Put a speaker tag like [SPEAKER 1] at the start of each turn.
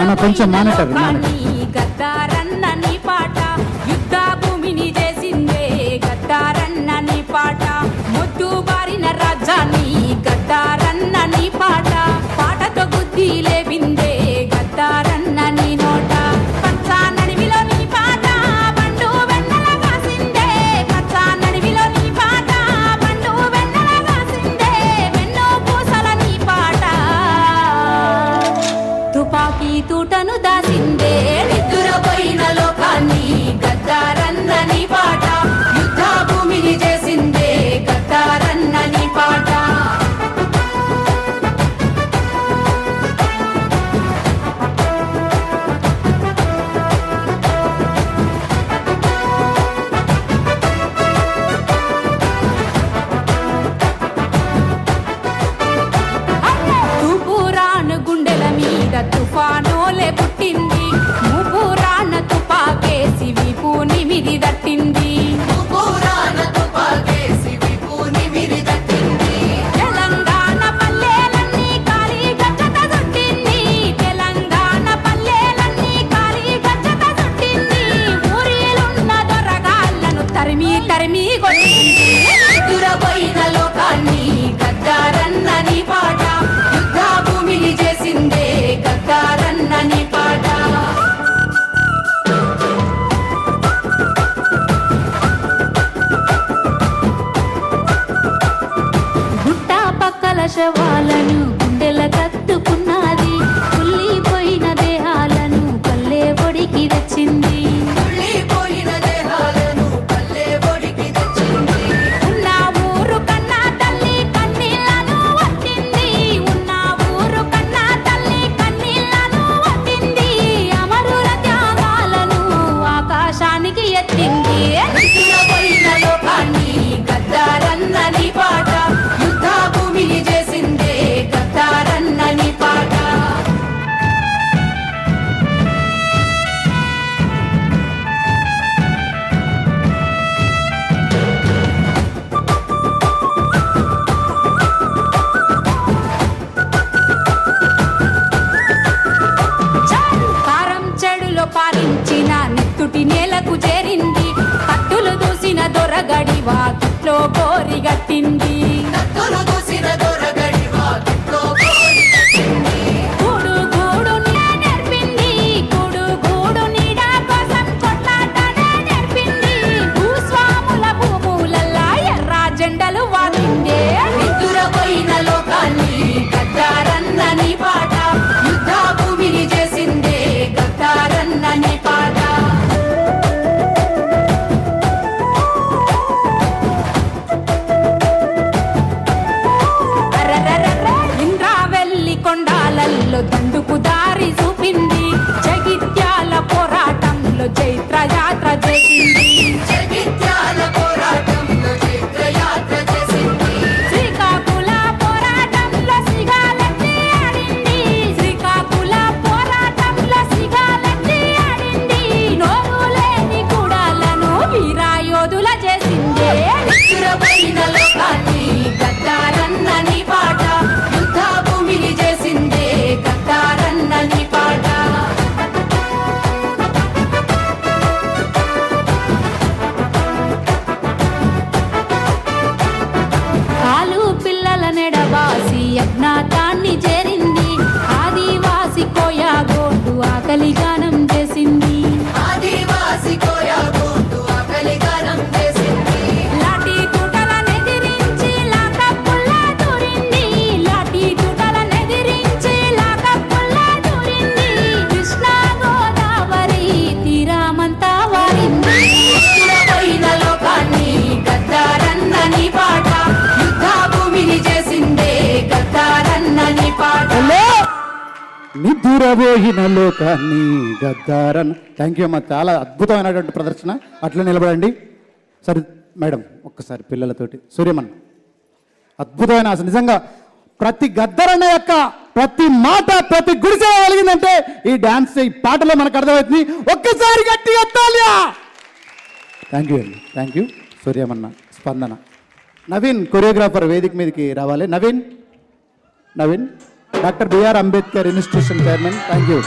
[SPEAKER 1] అన్న కొంచెం monitor monitor
[SPEAKER 2] తూటను పుట్టింది i Sevilla. 빨리 నిద్రపోయిన
[SPEAKER 1] లోకాన్ని గద్దారన్. థ్యాంక్ యూ అమ్మ. చాలా అద్భుతమైనటువంటి ప్రదర్శన. అట్లా నిలబడండి. సరే మేడం ఒక్కసారి పిల్లలతోటి. సూర్యమన్ అద్భుతమైన అసలు నిజంగా ప్రతి గద్దరన్న యొక్క ప్రతి మాట ప్రతి గుడిసే కలిగిందంటే ఈ డాన్స్ ఈ పాటలో మనకు అర్థమవుతుంది. ఒక్కసారి గట్టి ఎత్తాలియా! థ్యాంక్ యూ అండి. థ్యాంక్ యూ సూర్యమన్న స్పందన. నవీన్ కొరియోగ్రాఫర్ వేదిక మీదకి రావాలి. Naveen? Naveen? Doctor B R Ambedkar institution chairman. Thank you